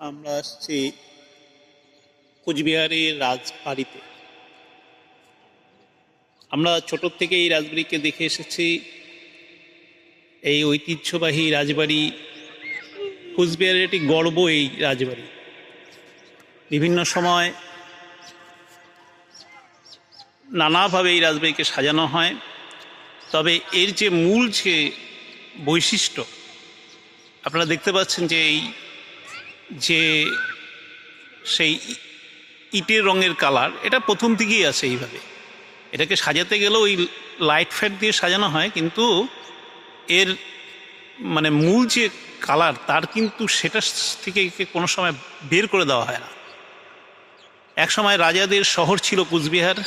আমরা আসছি কোচবিহারের রাজবাড়িতে। আমরা ছোট থেকে এই রাজবাড়িকে দেখে এসেছি। এই ঐতিহ্যবাহী রাজবাড়ি, কোচবিহারের একটি গর্ব এই রাজবাড়ি। বিভিন্ন সময় নানাভাবে এই রাজবাড়িকে সাজানো হয়। তবে এর যে মূল যে বৈশিষ্ট্য, আপনারা দেখতে পাচ্ছেন যে এই যে সেই ইটের রঙের কালার, এটা প্রথম থেকেই আছে এইভাবে। এটাকে সাজাতে গেলেও ওই লাইট ফ্যাট দিয়ে সাজানো হয়, কিন্তু এর মানে মূল যে কালার, তার কিন্তু সেটা থেকে কোনো সময় বের করে দেওয়া হয় না। এক সময় রাজাদের শহর ছিল কুচবিহার।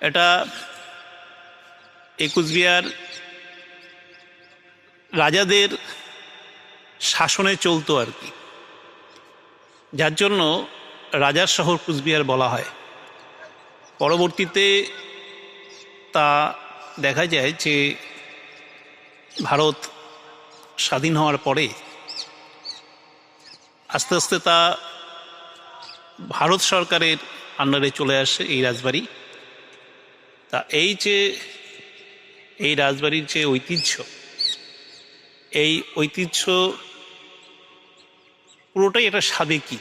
এটা এই কুচবিহার রাজাদের শাসনে চলতো আর কি। যার জন্য রাজার শহর কুচবিহার বলা হয়। পরবর্তীতে তা দেখা যায় যে ভারত স্বাধীন হওয়ার পরে আস্তে আস্তে তা ভারত সরকারের আন্ডারে চলে আসে এই রাজবাড়ি। তা এই যে, এই রাজবাড়ির যে ঐতিহ্য, এই ঐতিহ্য পুরোটাই এটা সাবেকি